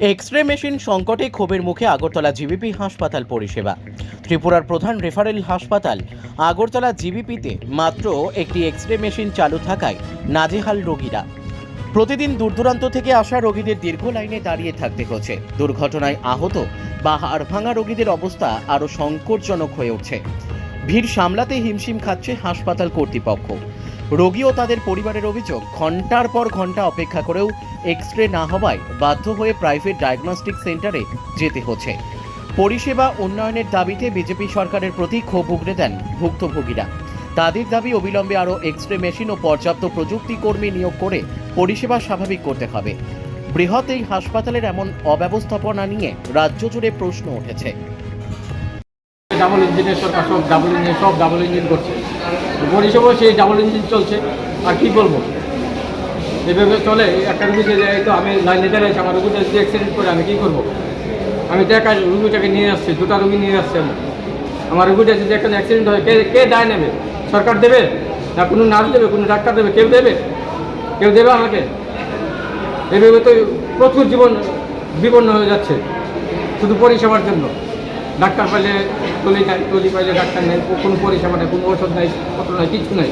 X ray machine সংকটে ক্ষোভের মুখে আগরতলা জিবিপি হাসপাতাল পরিষেবা। ত্রিপুরার প্রধান রেফারেল হাসপাতাল আগরতলা জিবিপিতে মাত্র একটি এক্স রে মেশিন চালু থাকায় নাজেহাল রোগীরা। প্রতিদিন দূরদূরান্ত থেকে আসা রোগীদের দীর্ঘ লাইনে দাঁড়িয়ে থাকতে হচ্ছে। দুর্ঘটনায় আহত বা হাড় ভাঙা রোগীদের অবস্থা আরও সংকটজনক হয়ে উঠছে। ভিড় সামলাতে হিমশিম খাচ্ছে হাসপাতাল কর্তৃপক্ষ। রোগী ও তাদের পরিবারের অভিযোগ, ঘণ্টার পর ঘণ্টা অপেক্ষা করেও এক্স রে না হওয়ায় বাধ্য হয়ে প্রাইভেট ডায়াগনস্টিক সেন্টারে যেতে হচ্ছে। পরিষেবা উন্নয়নের দাবিতে বিজেপি সরকারের প্রতি ক্ষোভ উগড়ে দেন ভুক্তভোগীরা। তাদের দাবি, অবিলম্বে আরও এক্স রে মেশিন ও পর্যাপ্ত প্রযুক্তি কর্মী নিয়োগ করে পরিষেবা স্বাভাবিক করতে হবে। বৃহৎ এই হাসপাতালের এমন অব্যবস্থাপনা নিয়ে রাজ্য জুড়ে প্রশ্ন উঠেছে। ডাবল সরকার সব ডাবল সব ডাবল ইঞ্জিন করছে। পরিষেবা সেই ডাবল ইঞ্জিন চলছে। আর কি বলব? এভাবে চলে, একটা রুগীকে এই তো আমি লাইন লাইনে দাঁড়িয়েছি আমার রুগীটা যদি অ্যাক্সিডেন্ট করে আমি কী করব? আমি তো একা রুগীটাকে নিয়ে আসছি, দুটা রুগী নিয়ে আসছি আমি। আমার রুগীটা যদি একটা অ্যাক্সিডেন্ট হয়, কে কে দায় নেবে? সরকার দেবে? না কোনো নার্স দেবে, কোনো ডাক্তার দেবে? কেউ দেবে? কেউ দেবে আমাকে? এভাবে তো প্রচুর জীবন বিপন্ন হয়ে যাচ্ছে, শুধু পরিষেবার জন্য। ডাক্তার পাইলে টলি তলি পাইলে ডাক্তার নেই, কোনো পরিষেবা নেই, কোনো ওষুধ নেই কত নাই, কিছু নাই।